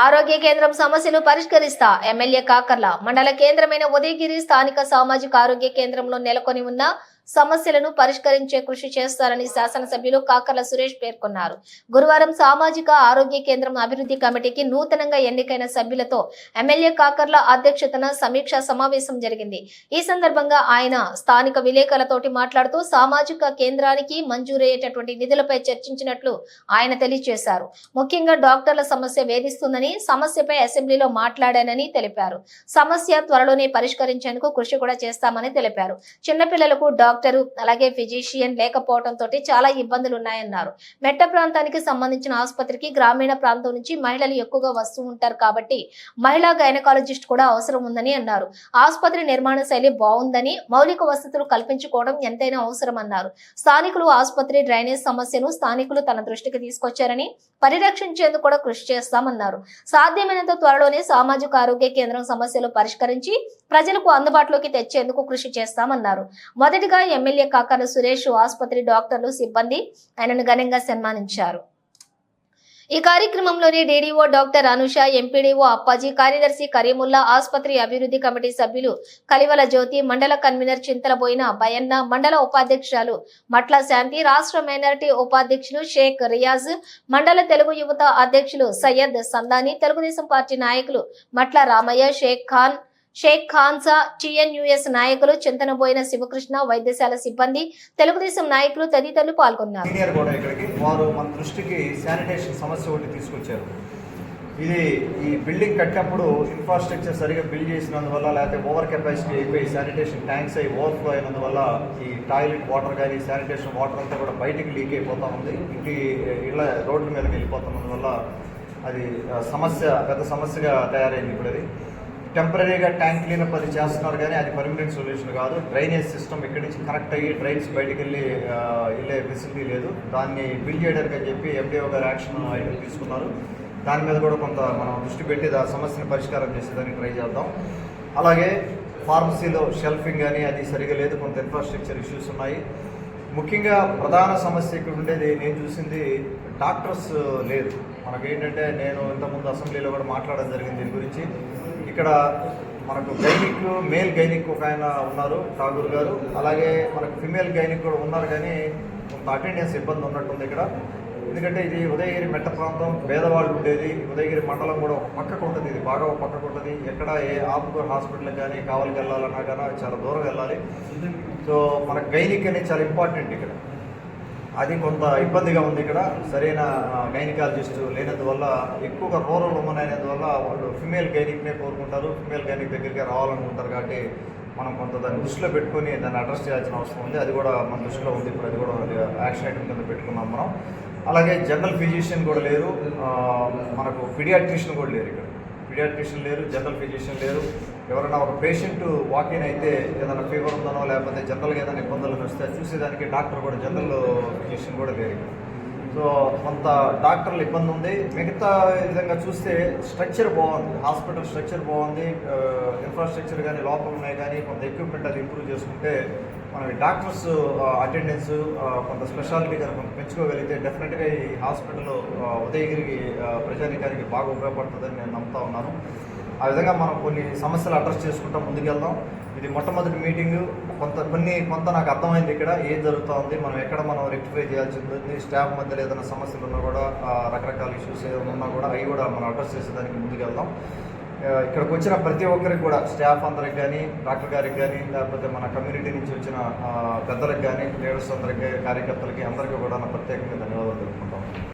ఆరోగ్య కేంద్రం సమస్యలు పరిష్కరిస్తా. ఎమ్మెల్యే కాకర్ల మండల కేంద్రమైన ఉదయగిరి స్థానిక సామాజిక ఆరోగ్య కేంద్రంలో నెలకొని ఉన్న సమస్యలను పరిష్కరించే కృషి చేస్తారని శాసనసభ్యులు కాకర్ల సురేష్ పేర్కొన్నారు. గురువారం సామాజిక ఆరోగ్య కేంద్రం అభివృద్ధి కమిటీకి నూతనంగా ఎన్నికైన సభ్యులతో ఎమ్మెల్యే కాకర్ల అధ్యక్షతన సమీక్షా సమావేశం జరిగింది. ఈ సందర్భంగా ఆయన స్థానిక విలేకరులతోటి మాట్లాడుతూ సామాజిక కేంద్రానికి మంజూరయ్యేటటువంటి నిధులపై చర్చించినట్లు ఆయన తెలియజేశారు. ముఖ్యంగా డాక్టర్ల సమస్య వేధిస్తుందని సమస్యపై అసెంబ్లీలో మాట్లాడానని తెలిపారు. సమస్య త్వరలోనే పరిష్కరించేందుకు కృషి కూడా చేస్తామని తెలిపారు. చిన్నపిల్లలకు డాక్టరు అలాగే ఫిజిషియన్ లేకపోవడంతో చాలా ఇబ్బందులు ఉన్నాయన్నారు. మెట్ట ప్రాంతానికి సంబంధించిన ఆసుపత్రికి గ్రామీణ ప్రాంతం నుంచి మహిళలు ఎక్కువగా వస్తూ ఉంటారు కాబట్టి మహిళా గైనకాలజిస్ట్ కూడా అవసరం ఉందని అన్నారు. ఆసుపత్రి నిర్మాణ శైలి బాగుందని మౌలిక వసతులు కల్పించుకోవడం ఎంతైనా అవసరం అన్నారు. స్థానికులు ఆసుపత్రి డ్రైనేజ్ సమస్యను స్థానికులు తన దృష్టికి తీసుకొచ్చారని పరిరక్షించేందుకు కూడా కృషి చేస్తామన్నారు. సాధ్యమైనంత త్వరలోనే సామాజిక ఆరోగ్య కేంద్రం సమస్యలు పరిష్కరించి ప్రజలకు అందుబాటులోకి తెచ్చేందుకు కృషి చేస్తామన్నారు. మొదటిగా ఎమ్మెల్యే కాకర సురేష్ ఆసుపత్రి డాక్టర్లు సిబ్బంది ఆయనను ఘనంగా సన్మానించారు. ఈ కార్యక్రమంలోని DDO doctor Anusha MPDO Appaji కార్యదర్శి కరీముల్లా ఆసుపత్రి అభివృద్ధి కమిటీ సభ్యులు కలివల జ్యోతి మండల కన్వీనర్ చింతలబోయిన బయన్న మండల ఉపాధ్యక్షురాలు మట్ల శాంతి రాష్ట్ర మైనారిటీ ఉపాధ్యక్షులు షేక్ రియాజ్ మండల తెలుగు యువత అధ్యక్షులు సయ్యద్ సందాని తెలుగుదేశం పార్టీ నాయకులు మట్ల రామయ్య షేక్ ఖాన్ షేక్ ఖాన్సా టిఎన్యుఎస్ నాయకులు చింతనబోయిన శివకృష్ణ వైద్యశాల సిబ్బంది తెలుగుదేశం నాయకులు తదితరులు పాల్గొన్నారు. కూడా ఇక్కడికి వారు మన దృష్టికి శానిటేషన్ సమస్య ఒకటి తీసుకొచ్చారు. ఇది ఈ బిల్డింగ్ కట్టినప్పుడు ఇన్ఫ్రాస్ట్రక్చర్ సరిగా బిల్డ్ చేసినందువల్ల లేకపోతే ఓవర్ కెపాసిటీ అయిపోయి శానిటేషన్ ట్యాంక్స్ అయి ఓవర్ఫ్లో అయినందువల్ల ఈ టాయిలెట్ వాటర్ కానీ శానిటేషన్ వాటర్ అంతా కూడా బయటికి లీక్ అయిపోతూ ఉంది. ఇంటి ఇళ్ళ రోడ్ల మీదకి వెళ్ళిపోతున్నందువల్ల అది సమస్య పెద్ద సమస్యగా తయారైంది ఇప్పుడు అది టెంపరీగా ట్యాంక్ క్లీనప్ అది చేస్తున్నారు కానీ అది పర్మనెంట్ సొల్యూషన్ కాదు. డ్రైనేజ్ సిస్టమ్ ఇక్కడి నుంచి కనెక్ట్ అయ్యి డ్రైన్స్ బయటికి వెళ్ళి వెళ్ళే ఫెసిలిటీ లేదు. దాన్ని బిల్డ్ చేయడానికి అని చెప్పి ఎండిఓ గారు యాక్షన్ ఐటమ్ తీసుకున్నారు. దాని మీద కూడా కొంత మనం దృష్టి పెట్టి ఆ సమస్యను పరిష్కారం చేసేదానికి ట్రై చేద్దాం. అలాగే ఫార్మసీలో షెల్ఫింగ్ కానీ అది సరిగా లేదు. కొంత ఇన్ఫ్రాస్ట్రక్చర్ ఇష్యూస్ ఉన్నాయి. ముఖ్యంగా ప్రధాన సమస్య ఇక్కడ ఉండేది నేను చూసింది డాక్టర్స్ లేదు. మనకేంటంటే నేను ఇంతకుముందు అసెంబ్లీలో కూడా మాట్లాడడం జరిగింది దీని గురించి. ఇక్కడ మనకు గైనిక్ మేల్ గైనిక్ ఒక ఆయన ఉన్నారు ఠాగూర్ గారు. అలాగే మనకు ఫిమేల్ గైనిక్ కూడా ఉన్నారు కానీ కొంత అటెండెన్స్ ఇబ్బంది ఉన్నట్టుంది ఇక్కడ. ఎందుకంటే ఇది ఉదయగిరి మెట్ట ప్రాంతం పేదవాళ్ళు ఉండేది. ఉదయగిరి మండలం కూడా ఒక పక్కకు ఉంటుంది. ఇది బాగా ఒక పక్కకు ఉంటుంది. ఎక్కడ ఏ ఆపుకూర్ హాస్పిటల్కి కానీ కావాలికి వెళ్ళాలన్నా కానీ చాలా దూరం వెళ్ళాలి. సో మనకు గైనిక్ అనేది చాలా ఇంపార్టెంట్ ఇక్కడ. అది కొంత ఇబ్బందిగా ఉంది ఇక్కడ. సరైన గైనికాలజిస్ట్ లేనందువల్ల ఎక్కువగా రూరల్ ఉమెన్ అయినందువల్ల వాళ్ళు ఫిమేల్ గైనిక్నే కోరుకుంటారు. ఫిమేల్ గైనిక్ దగ్గరికి రావాలనుకుంటారు కాబట్టి మనం కొంత దాన్ని దృష్టిలో పెట్టుకొని దాన్ని అడ్రస్ చేయాల్సిన అవసరం ఉంది. అది కూడా మన దృష్టిలో ఉంది. ఇప్పుడు అది కూడా యాక్షన్ ఐటమ్ కింద పెట్టుకున్నాం మనం. అలాగే జనరల్ ఫిజిషియన్ కూడా లేరు. మనకు పిడియాట్రిషియన్ కూడా లేరు ఇక్కడ. పీడియాట్రిషియన్ లేరు జనరల్ ఫిజిషియన్ లేరు. ఎవరైనా ఒక పేషెంట్ వాకిన్ అయితే ఏదైనా ఫీవర్ ఉందనో లేకపోతే జనరల్గా ఏదైనా ఇబ్బందులు వస్తే చూసేదానికి డాక్టర్ కూడా జనరల్ ఫిజిషియన్ కూడా లేరు. సో కొంత డాక్టర్లు ఇబ్బంది ఉంది. మిగతా విధంగా చూస్తే స్ట్రక్చర్ బాగుంది. హాస్పిటల్ స్ట్రక్చర్ బాగుంది. ఇన్ఫ్రాస్ట్రక్చర్ కానీ లోపల ఉన్నాయి కానీ కొంత ఎక్విప్మెంట్ అది ఇంప్రూవ్ చేసుకుంటే మన డాక్టర్స్ అటెండెన్స్ కొంత స్పెషాలిటీ కనుక కొంత పెంచుకోగలిగితే డెఫినెట్గా ఈ హాస్పిటల్ ఉదయగిరికి ప్రజానికానికి బాగా ఉపయోగపడుతుందని నేను నమ్ముతా ఉన్నాను. ఆ విధంగా మనం కొన్ని సమస్యలు అడ్రస్ చేసుకుంటా ముందుకెళ్దాం. ఇది మొట్టమొదటి మీటింగ్ కొంత కొన్ని కొంత నాకు అర్థమైంది ఇక్కడ ఏం జరుగుతూ ఉంది మనం ఎక్కడ మనం రెక్టిఫై చేయాల్సి ఉంది స్టాఫ్ మధ్యలో ఏదైనా సమస్యలు ఉన్నా కూడా రకరకాల ఇష్యూస్ ఏదైనా ఉన్నా కూడా అవి కూడా మనం అడ్రస్ చేసేదానికి ముందుకెళ్దాం. ఇక్కడికి వచ్చిన ప్రతి ఒక్కరికి కూడా స్టాఫ్ అందరికి కానీ డాక్టర్ గారికి కానీ లేకపోతే మన కమ్యూనిటీ నుంచి వచ్చిన పెద్దలకు కానీ లీడర్స్ అందరికి కార్యకర్తలకి అందరికీ కూడా ప్రత్యేకంగా ధన్యవాదాలు తెలుపుకుంటాం